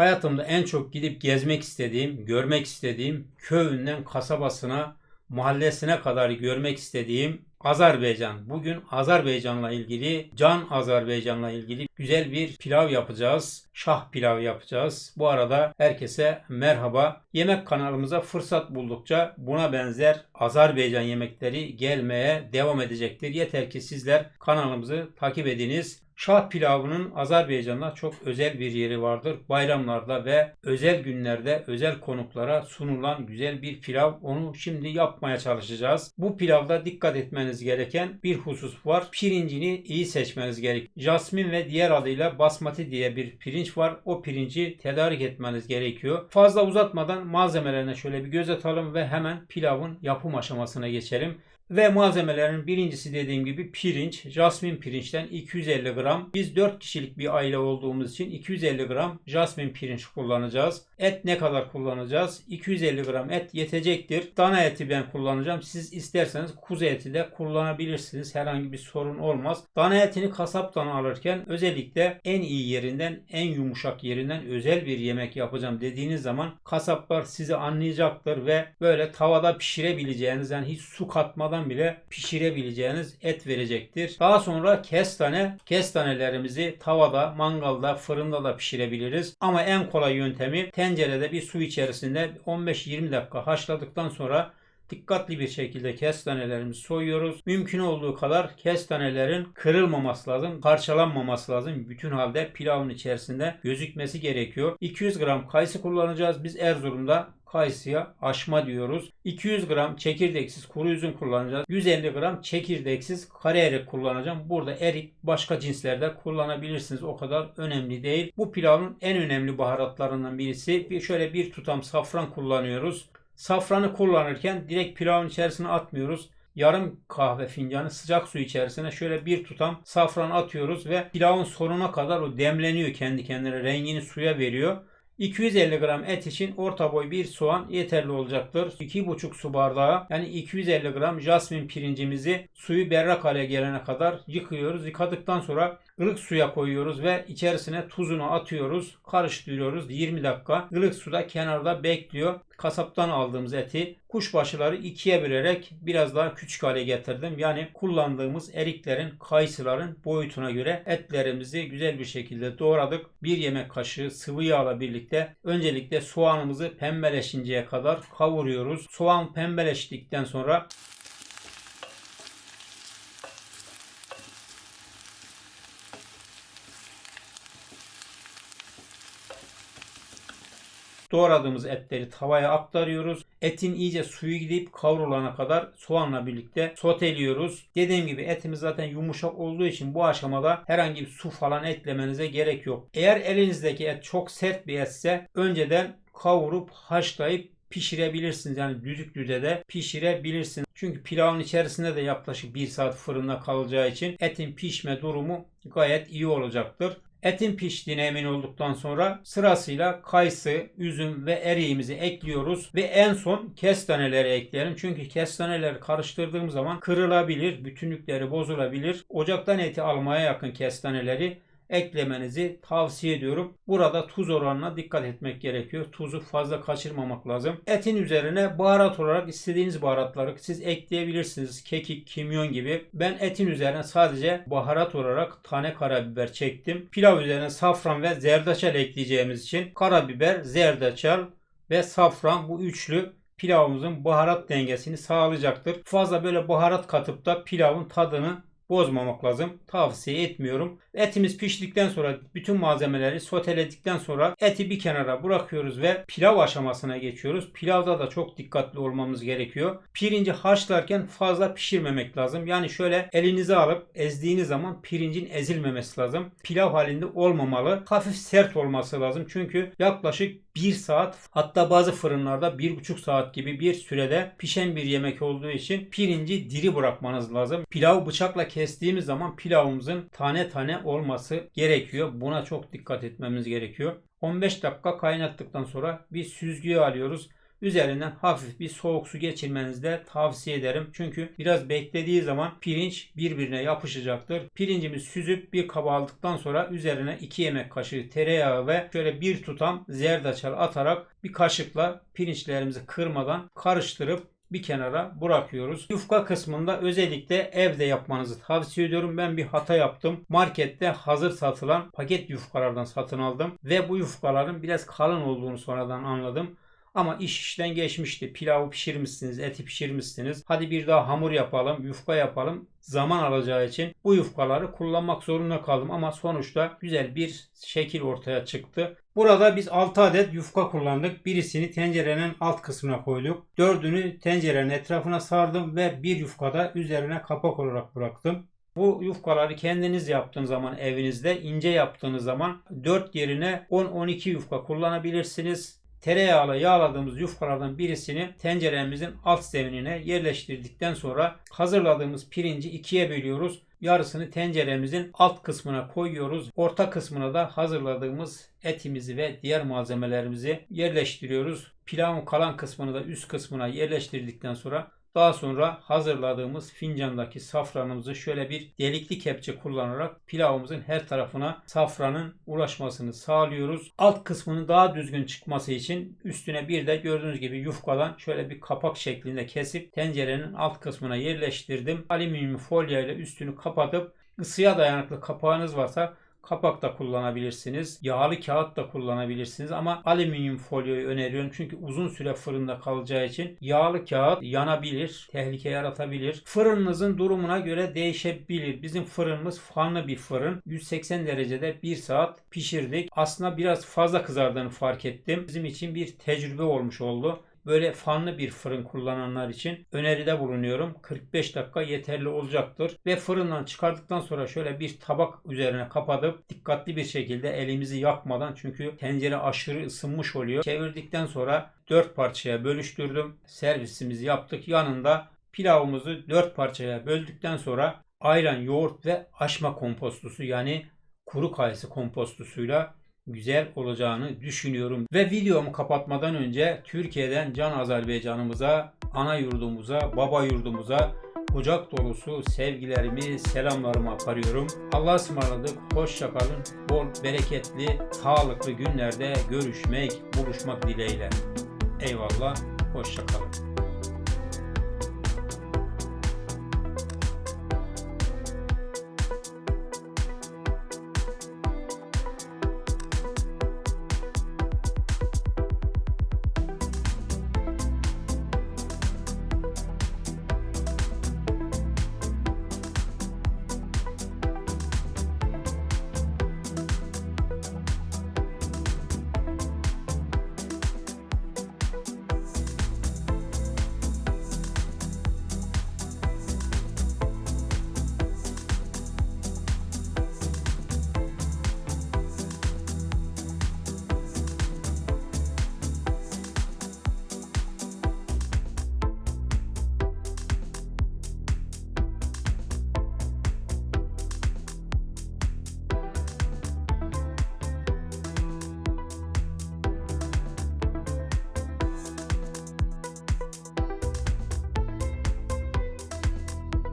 Hayatımda en çok gidip gezmek istediğim, görmek istediğim, köyünden kasabasına, mahallesine kadar görmek istediğim Azerbaycan. Bugün Azerbaycan'la ilgili, Can Azerbaycan'la ilgili güzel bir pilav yapacağız. Şah pilav yapacağız. Bu arada herkese merhaba. Yemek kanalımıza fırsat buldukça buna benzer Azerbaycan yemekleri gelmeye devam edecektir. Yeter ki sizler kanalımızı takip ediniz. Şah pilavının Azerbaycan'da çok özel bir yeri vardır. Bayramlarda ve özel günlerde özel konuklara sunulan güzel bir pilav. Onu şimdi yapmaya çalışacağız. Bu pilavda dikkat etmeniz gereken bir husus var. Pirincini iyi seçmeniz gerek. Jasmin ve diğer adıyla basmati diye bir pirinç var. O pirinci tedarik etmeniz gerekiyor. Fazla uzatmadan malzemelerine şöyle bir göz atalım ve hemen pilavın yapım aşamasına geçelim. Ve malzemelerin birincisi dediğim gibi pirinç. Jasmin pirinçten 250 gram. Biz 4 kişilik bir aile olduğumuz için 250 gram jasmin pirinç kullanacağız. Et ne kadar kullanacağız? 250 gram et yetecektir. Dana eti ben kullanacağım. Siz isterseniz kuzu eti de kullanabilirsiniz. Herhangi bir sorun olmaz. Dana etini kasaptan alırken özellikle en iyi yerinden, en yumuşak yerinden özel bir yemek yapacağım dediğiniz zaman kasaplar sizi anlayacaktır ve böyle tavada pişirebileceğiniz yani hiç su katmadan bile pişirebileceğiniz et verecektir. Daha sonra kestane, kestanelerimizi tavada, mangalda, fırında da pişirebiliriz. Ama en kolay yöntemi tencerede bir su içerisinde 15-20 dakika haşladıktan sonra dikkatli bir şekilde kestanelerimizi soyuyoruz. Mümkün olduğu kadar kestanelerin kırılmaması lazım, parçalanmaması lazım. Bütün halde pilavın içerisinde gözükmesi gerekiyor. 200 gram kayısı kullanacağız. Biz Erzurum'da kayısıya aşma diyoruz. 200 gram çekirdeksiz kuru üzüm kullanacağız. 150 gram çekirdeksiz kare erik kullanacağım. Burada erik başka cinslerde kullanabilirsiniz. O kadar önemli değil. Bu pilavın en önemli baharatlarından birisi. Bir şöyle bir tutam safran kullanıyoruz. Safranı kullanırken direkt pilavın içerisine atmıyoruz. Yarım kahve fincanı sıcak su içerisine şöyle bir tutam safran atıyoruz ve pilavın sonuna kadar o demleniyor kendi kendine rengini suya veriyor. 250 gram et için orta boy bir soğan yeterli olacaktır. 2,5 su bardağı yani 250 gram jasmin pirincimizi suyu berrak hale gelene kadar yıkıyoruz. Yıkadıktan sonra ılık suya koyuyoruz ve içerisine tuzunu atıyoruz. Karıştırıyoruz 20 dakika. ılık suda kenarda bekliyor. Kasaptan aldığımız eti kuşbaşıları ikiye bölerek biraz daha küçük hale getirdim. Yani kullandığımız eriklerin, kayısıların boyutuna göre etlerimizi güzel bir şekilde doğradık. Bir yemek kaşığı sıvı yağla birlikte öncelikle soğanımızı pembeleşinceye kadar kavuruyoruz. Soğan pembeleştikten sonra Doğradığımız etleri tavaya aktarıyoruz. Etin iyice suyu gidip kavrulana kadar soğanla birlikte soteliyoruz. Dediğim gibi etimiz zaten yumuşak olduğu için bu aşamada herhangi bir su falan eklemenize gerek yok. Eğer elinizdeki et çok sert bir etse önceden kavurup haşlayıp pişirebilirsiniz. Yani düdüklüde de pişirebilirsiniz. Çünkü pilavın içerisinde de yaklaşık 1 saat fırında kalacağı için etin pişme durumu gayet iyi olacaktır. Etin piştiğine emin olduktan sonra sırasıyla kayısı, üzüm ve eriğimizi ekliyoruz ve en son kestaneleri ekleyelim. Çünkü kestaneleri karıştırdığım zaman kırılabilir, bütünlükleri bozulabilir. Ocaktan eti almaya yakın kestaneleri eklemenizi tavsiye ediyorum. Burada tuz oranına dikkat etmek gerekiyor. Tuzu fazla kaçırmamak lazım. Etin üzerine baharat olarak istediğiniz baharatları siz ekleyebilirsiniz. Kekik, kimyon gibi. Ben etin üzerine sadece baharat olarak tane karabiber çektim. Pilav üzerine safran ve zerdeçal ekleyeceğimiz için karabiber, zerdeçal ve safran bu üçlü pilavımızın baharat dengesini sağlayacaktır. Fazla böyle baharat katıp da pilavın tadını bozmamak lazım. Tavsiye etmiyorum. Etimiz piştikten sonra bütün malzemeleri soteledikten sonra eti bir kenara bırakıyoruz ve pilav aşamasına geçiyoruz. Pilavda da çok dikkatli olmamız gerekiyor. Pirinci haşlarken fazla pişirmemek lazım. Yani şöyle elinize alıp ezdiğiniz zaman pirincin ezilmemesi lazım. Pilav halinde olmamalı. Hafif sert olması lazım. Çünkü yaklaşık 1 saat hatta bazı fırınlarda 1,5 saat gibi bir sürede pişen bir yemek olduğu için pirinci diri bırakmanız lazım. Pilav bıçakla kestiğimiz zaman pilavımızın tane tane olması gerekiyor. Buna çok dikkat etmemiz gerekiyor. 15 dakika kaynattıktan sonra bir süzgüye alıyoruz üzerinden hafif bir soğuk su geçirmenizi de tavsiye ederim. Çünkü biraz beklediği zaman pirinç birbirine yapışacaktır. Pirincimizi süzüp bir kaba aldıktan sonra üzerine 2 yemek kaşığı tereyağı ve şöyle bir tutam zerdeçal atarak bir kaşıkla pirinçlerimizi kırmadan karıştırıp bir kenara bırakıyoruz. Yufka kısmında özellikle evde yapmanızı tavsiye ediyorum. Ben bir hata yaptım. Markette hazır satılan paket yufkalardan satın aldım ve bu yufkaların biraz kalın olduğunu sonradan anladım. Ama iş işten geçmişti. Pilavı pişirmişsiniz, eti pişirmişsiniz. Hadi bir daha hamur yapalım, yufka yapalım. Zaman alacağı için bu yufkaları kullanmak zorunda kaldım. Ama sonuçta güzel bir şekil ortaya çıktı. Burada biz 6 adet yufka kullandık. Birisini tencerenin alt kısmına koyduk. Dördünü tencerenin etrafına sardım ve bir yufkada üzerine kapak olarak bıraktım. Bu yufkaları kendiniz yaptığınız zaman evinizde ince yaptığınız zaman 4 yerine 10-12 yufka kullanabilirsiniz. Tereyağla yağladığımız yufkalardan birisini tenceremizin alt zeminine yerleştirdikten sonra hazırladığımız pirinci ikiye bölüyoruz. Yarısını tenceremizin alt kısmına koyuyoruz. Orta kısmına da hazırladığımız etimizi ve diğer malzemelerimizi yerleştiriyoruz. Pilavın kalan kısmını da üst kısmına yerleştirdikten sonra daha sonra hazırladığımız fincandaki safranımızı şöyle bir delikli kepçe kullanarak pilavımızın her tarafına safranın ulaşmasını sağlıyoruz. Alt kısmının daha düzgün çıkması için üstüne bir de gördüğünüz gibi yufkadan şöyle bir kapak şeklinde kesip tencerenin alt kısmına yerleştirdim. Alüminyum folyo üstünü kapatıp ısıya dayanıklı kapağınız varsa Kapak da kullanabilirsiniz. Yağlı kağıt da kullanabilirsiniz ama alüminyum folyoyu öneriyorum. Çünkü uzun süre fırında kalacağı için yağlı kağıt yanabilir, tehlike yaratabilir. Fırınınızın durumuna göre değişebilir. Bizim fırınımız fanlı bir fırın. 180 derecede 1 saat pişirdik. Aslında biraz fazla kızardığını fark ettim. Bizim için bir tecrübe olmuş oldu böyle fanlı bir fırın kullananlar için öneride bulunuyorum. 45 dakika yeterli olacaktır. Ve fırından çıkardıktan sonra şöyle bir tabak üzerine kapatıp dikkatli bir şekilde elimizi yakmadan çünkü tencere aşırı ısınmış oluyor. Çevirdikten sonra 4 parçaya bölüştürdüm. Servisimizi yaptık. Yanında pilavımızı 4 parçaya böldükten sonra ayran, yoğurt ve aşma kompostusu yani kuru kayısı kompostusuyla güzel olacağını düşünüyorum. Ve videomu kapatmadan önce Türkiye'den Can Azerbaycan'ımıza, ana yurdumuza, baba yurdumuza kucak dolusu sevgilerimi, selamlarımı aparıyorum. Allah'a ısmarladık. Hoşça kalın. Bol, bereketli, sağlıklı günlerde görüşmek, buluşmak dileğiyle. Eyvallah. Hoşça kalın.